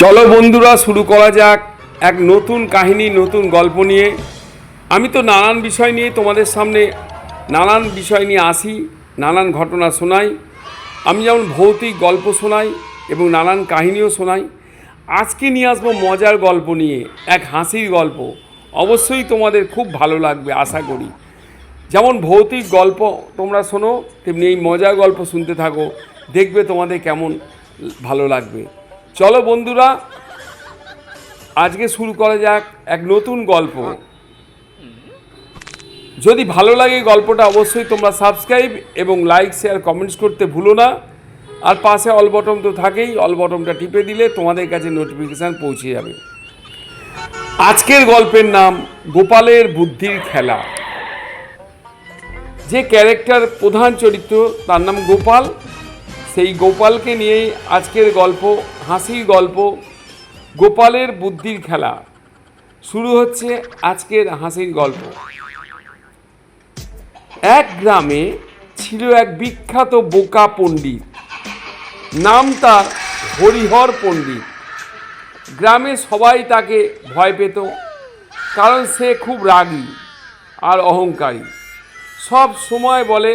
চলো বন্ধুরা, শুরু করা যাক এক নতুন কাহিনী, নতুন গল্প নিয়ে। আমি তো নানান বিষয় নিয়ে তোমাদের সামনে, নানান বিষয় নিয়ে আসি, নানান ঘটনা শোনাই। আমি যেমন ভৌতিক গল্প শোনাই এবং নানান কাহিনীও শোনাই। আজকে নিয়ে আসব মজার গল্প নিয়ে, এক হাসির গল্প। অবশ্যই তোমাদের খুব ভালো লাগবে, আশা করি। যেমন ভৌতিক গল্প তোমরা শোনো, তেমনি এই মজার গল্প শুনতে থাকো, দেখবে তোমাদের কেমন ভালো লাগবে। চলো বন্ধুরা, আজকে শুরু করা যাক এক নতুন গল্প। যদি ভালো লাগে গল্পটা, অবশ্যই তোমরা সাবস্ক্রাইব এবং লাইক শেয়ার কমেন্টস করতে ভুলো না। আর পাশে অল বটম তো থাকেই অল বটমটা টিপে দিলে তোমাদের কাছে নোটিফিকেশান পৌঁছে যাবে। আজকের গল্পের নাম, গোপালের বুদ্ধির খেলা। যে ক্যারেক্টার প্রধান চরিত্র, তার নাম গোপাল। সেই গোপালকে নিয়েই আজকের গল্প, হাসির গল্প, গোপালের বুদ্ধির খেলা। শুরু হচ্ছে আজকের হাসির গল্প। এক গ্রামে ছিল এক বিখ্যাত বোকা পণ্ডিত। নাম তার হরিহর পণ্ডিত। গ্রামে সবাই তাকে ভয় পেত, কারণ সে খুব রাগী আর অহংকারী। সব সময় বলে,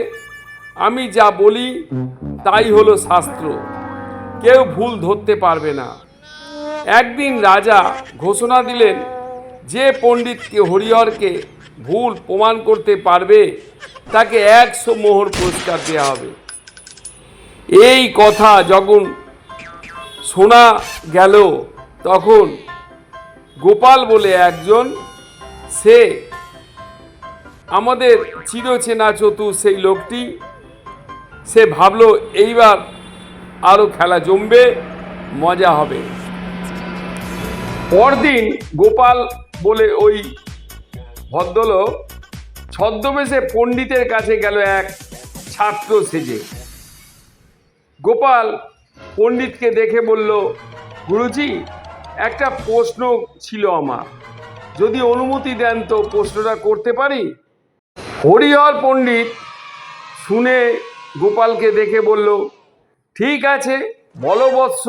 আমি যা বলি তাই হলো শাস্ত্র। কেউ ভুল ধরতে পারবে না। একদিন রাজা ঘোষণা দিলেন, যে পণ্ডিতকে হরিহরকে ভুল প্রমাণ করতে পারবে, তাকে একশো মোহর পুরস্কার দেওয়া হবে। এই কথা যখন শোনা গেল, তখন গোপাল বলে একজন, সে আমাদের চিরচেনা চতুর সেই লোকটি সে ভাবলো, এইবার আরও খেলা জমবে, মজা হবে। পরদিন গোপাল বলে ওই ভদ্রলোক ছদ্মবেশে পণ্ডিতের কাছে গেল এক ছাত্র সেজে। গোপাল পণ্ডিতকে দেখে বলল, গুরুজি, একটা প্রশ্ন ছিল আমার। যদি অনুমতি দেন তো প্রশ্নটা করতে পারি? হরিহর পণ্ডিত শুনে গোপালকে দেখে বলল, ঠিক আছে, বলো বৎস,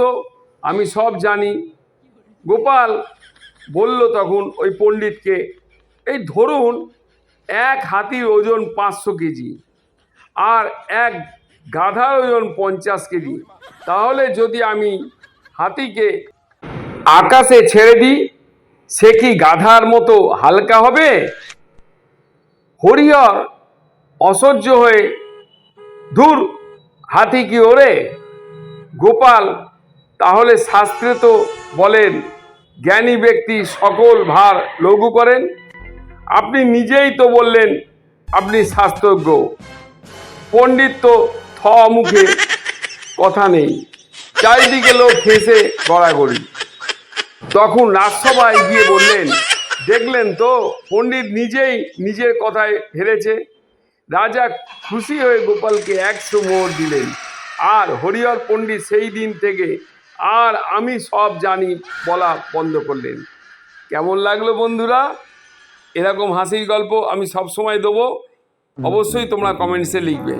আমি সব জানি। গোপাল বলল তখন ওই পণ্ডিতকে, এই ধরুন, এক হাতির ওজন পাঁচশো কেজি আর এক গাধার ওজন পঞ্চাশ কেজি। তাহলে যদি আমি হাতিকে আকাশে ছেড়ে দিই, সে কি গাধার মতো হালকা হবে? হরিহর অসহ্য হয়ে ধুর হাতি কি ওরে? গোপাল, তাহলে শাস্ত্রে তো বলেন, জ্ঞানী ব্যক্তি সকল ভার লঘু করেন? আপনি নিজেই তো বললেন, আপনি শাস্ত্রজ্ঞ। পণ্ডিত তো থ মুখে কথা নেই। চারিদিকে লোক হেসে গড়াগড়ি। তখন রাজসভায় গিয়ে বললেন, দেখলেন তো, পণ্ডিত নিজেই নিজের কথায় হেরেছে রাজা খুশি হয়ে গোপালকে একশো মোহর দিলেন। আর হরিহর পণ্ডিত সেই দিন থেকে আর আমি সব জানি বলা বন্ধ করলেন। কেমন লাগল বন্ধুরা? এরকম হাসির গল্প আমি সব সময় দেবো। অবশ্যই তোমরা কমেন্টসে লিখবে।